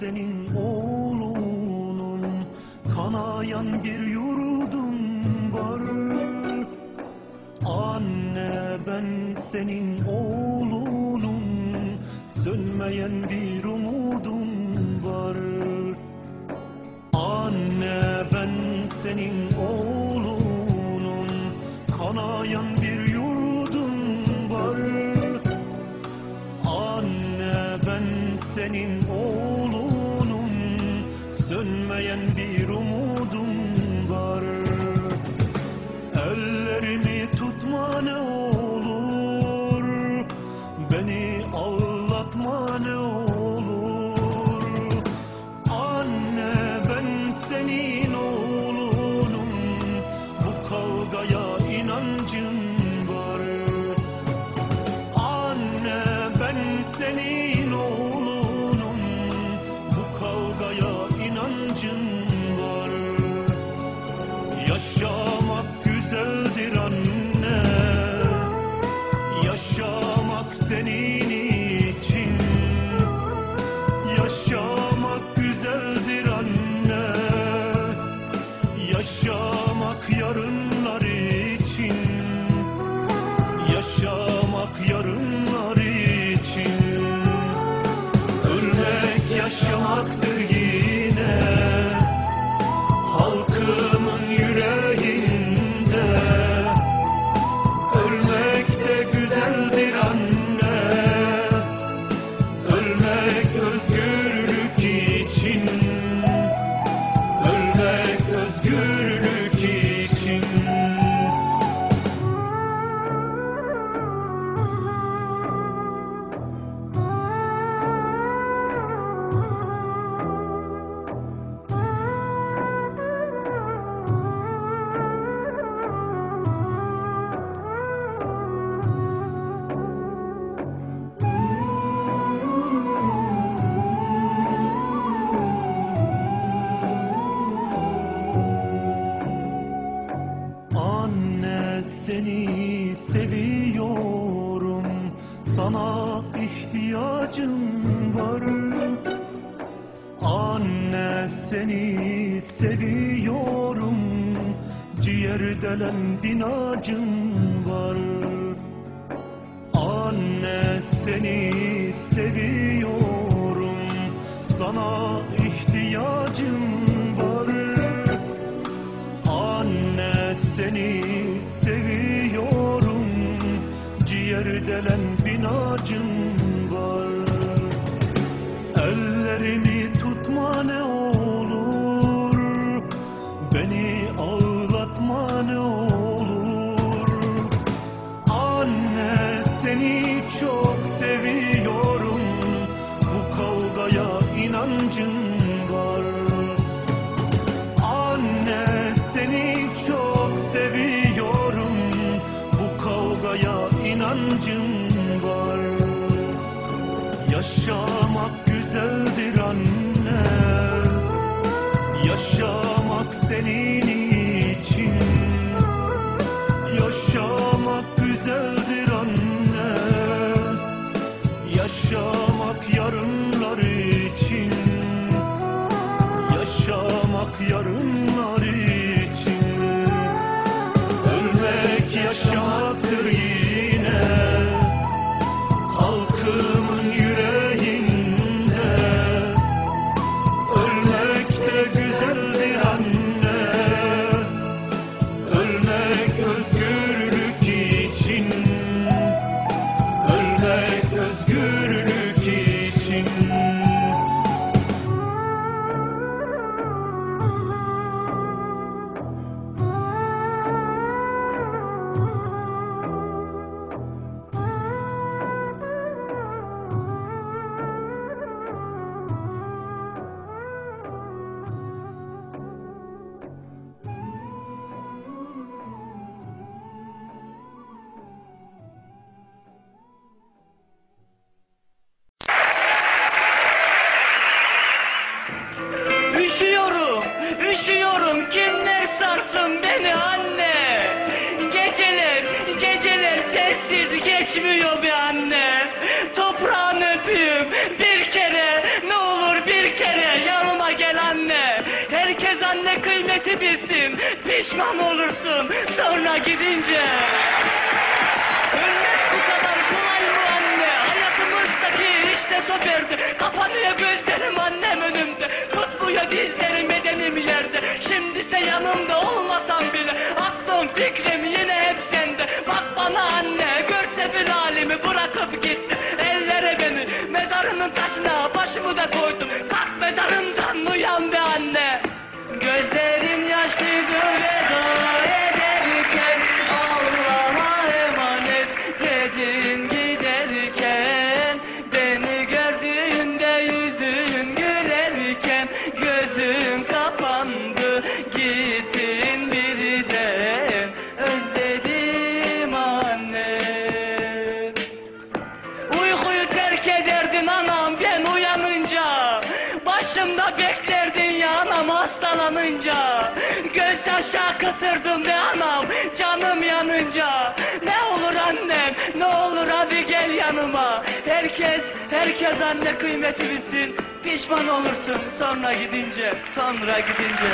senin oğlunum. Kanayan bir yurdum var. Anne ben senin oğlunum. Sönmeyen bir umudum var. Anne ben senin oğlunum. Kanayan bir yurdum var. Anne ben senin oğlunum Sönmeyen bir senin için. Yaşamak güzeldir anne. Yaşamak yarınlar için. Yaşamak seni seviyorum. Ciğer delen binacım var. Anne seni seviyorum. Sana ihtiyacım var. Anne seni seviyorum. Ciğer delen binacım var seni çok seviyorum. Bu kavgaya inancım var. Anne seni çok seviyorum. Bu kavgaya inancım var. Yaşamak güzeldir geçmiyor be anne. Toprağını öpeyim bir kere ne olur bir kere yanıma gel anne. Herkes anne kıymeti bilsin pişman olursun sonra gidince. Caixa da abaixo muda gordo. hastalanınca Göz yaşı akıtırdım be anam canım yanınca. Ne olur annem ne olur hadi gel yanıma. Herkes herkes anne kıymeti bilsin Pişman olursun. Sonra gidince sonra gidince.